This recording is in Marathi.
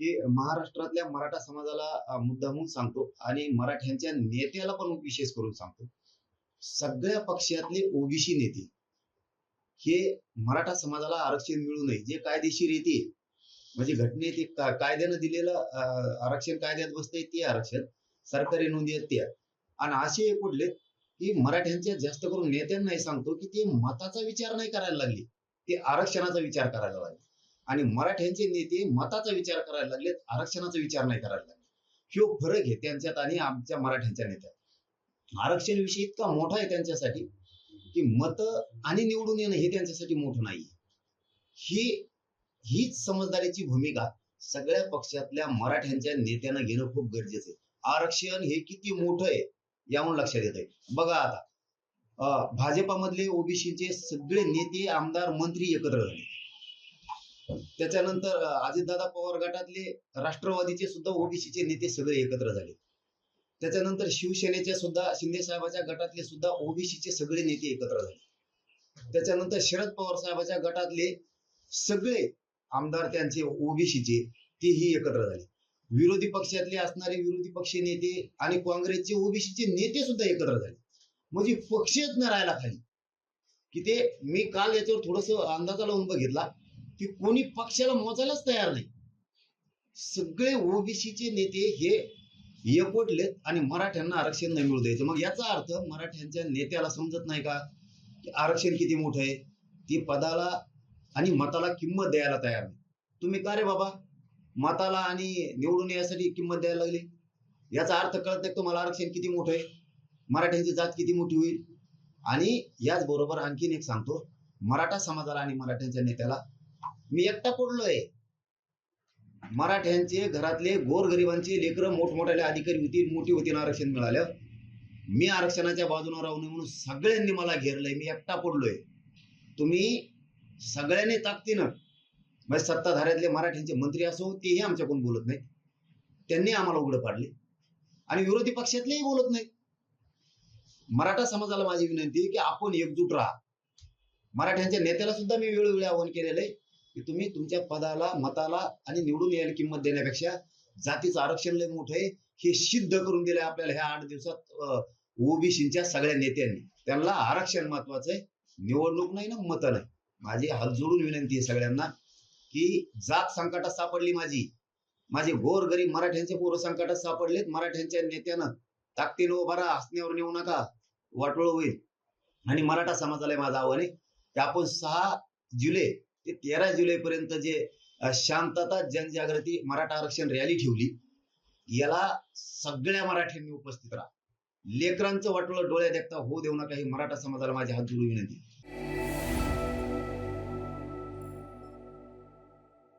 की महाराष्ट्रातल्या मराठा समाजाला मुद्दा मुद्दामून सांगतो आणि मराठ्यांच्या नेत्याला पण विशेष करून सांगतो. सगळ्या पक्षातले ओबीसी नेते हे मराठा समाजाला आरक्षण मिळू नये जे कायदेशीर येते म्हणजे घटनेत एक कायद्यानं दिलेलं आरक्षण कायद्यात बसतंय ते आरक्षण सरकारी नोंदी आहेत त्या. आणि असे एक कुठले की मराठ्यांच्या जास्त करून नेत्यांनाही सांगतो की ते मताचा विचार नाही करायला लागले ते आरक्षणाचा विचार करायला लागले. आणि मराठ्यांचे नेते मताचा विचार करायला लागलेत आरक्षणाचा विचार नाही करायला लागले. ह्यो फरक आहे त्यांच्यात आणि आमच्या मराठ्यांच्या नेत्यात. आरक्षण विषय इतका मोठा आहे त्यांच्यासाठी की मत आणि निवडून येणं हे त्यांच्यासाठी मोठं नाही ही हीच समजदारीची भूमिका सगळ्या पक्षातल्या मराठ्यांच्या नेत्यांना घेणं खूप गरजेचं आहे. आरक्षण हे किती मोठं आहे यावरून लक्षात येत आहे बघा आता भाजपामधले ओबीसीचे सगळे नेते आमदार मंत्री एकत्र झाले. त्याच्यानंतर अजितदादा पवार गटातले राष्ट्रवादीचे सुद्धा ओबीसीचे नेते सगळे एकत्र झाले. त्याच्यानंतर शिवसेनेच्या सुद्धा शिंदे साहेबाच्या गटातले सुद्धा ओबीसीचे सगळे नेते एकत्र झाले. त्याच्यानंतर शरद पवार साहेबाच्या गटातले सगळे आमदार त्यांचे ओबीसीचे तेही एकत्र झाले. विरोधी पक्षातले असणारे विरोधी पक्ष नेते आणि काँग्रेसचे ओबीसीचे नेते सुद्धा एकत्र झाले. म्हणजे पक्षच न राहिला खाली. की ते मी काल याच्यावर थोडस अंदाजा लावून बघितला. की कोणी पक्षाला मोजायलाच तयार नाही. सगळे ओबीसीचे नेते हे एकवटलेत आणि मराठ्यांना आरक्षण नाही मिळू द्यायचं. मग याचा अर्थ मराठ्यांच्या नेत्याला समजत नाही का? की आरक्षण किती मोठं आहे? ती पदाला आणि मताला किंमत द्यायला तयार नाही. तुम्ही का रे बाबा? मताला आणि निवडून यासाठी किंमत द्यायला लागली? याचा अर्थ कळत नाही तुम्हाला आरक्षण किती मोठं आहे? मराठ्यांची जात किती मोठी होईल? आणि याच बरोबर आणखीन एक सांगतो मराठा समाजाला आणि मराठ्यांच्या नेत्याला मी एकटा पडलोय. मराठ्यांचे घरातले गोरगरिबांचे लेकरं मोठमोठ्याले अधिकारी होती मोठी होती आरक्षण मिळालं. मी आरक्षणाच्या बाजूने राहू नये म्हणून सगळ्यांनी मला घेरलंय. मी एकटा पडलोय. तुम्ही सगळ्यांनी ताकदीनं म्हणजे सत्ताधाऱ्यातले मराठ्यांचे मंत्री असो तेही आमच्याकडून बोलत नाहीत. त्यांनी आम्हाला उघडं पाडले. आणि विरोधी पक्षातलेही बोलत नाहीत. मराठा समाजाला माझी विनंती की आपण एकजूट राहा. मराठ्यांच्या नेत्याला सुद्धा मी वेळोवेळी आवाहन केलेलं आहे. की तुम्ही तुमच्या पदाला मताला आणि निवडून यायला किंमत देण्यापेक्षा जातीचं आरक्षण लय मोठं आहे. हे सिद्ध करून दिलं आपल्याला ह्या आठ दिवसात ओबीसीच्या सगळ्या नेत्यांनी. त्यांना आरक्षण महत्वाचं आहे. निवडणूक नाही ना मत नाही. माझी हात जोडून विनंती आहे सगळ्यांना की जात संकटात सापडली माझी. माझे गोर गरीब मराठ्यांचे पोरं संकटात सापडलेत. मराठ्यांच्या नेत्यानं ताकदीनं उभारा हसण्यावर नेऊ नका. वाटोळ होईल. आणि मराठा समाजाला माझं आव्हान आहे. की आपण सहा जुलै ते तेरा जुलै पर्यंत जे शांतता जनजागृती मराठा आरक्षण रॅली ठेवली याला सगळ्या मराठ्यांनी उपस्थित राहा. लेकरांचं वाटलं डोळ्या देखता होऊ देऊ नका ही मराठा समाजाला माझी हात जोडून विनंती.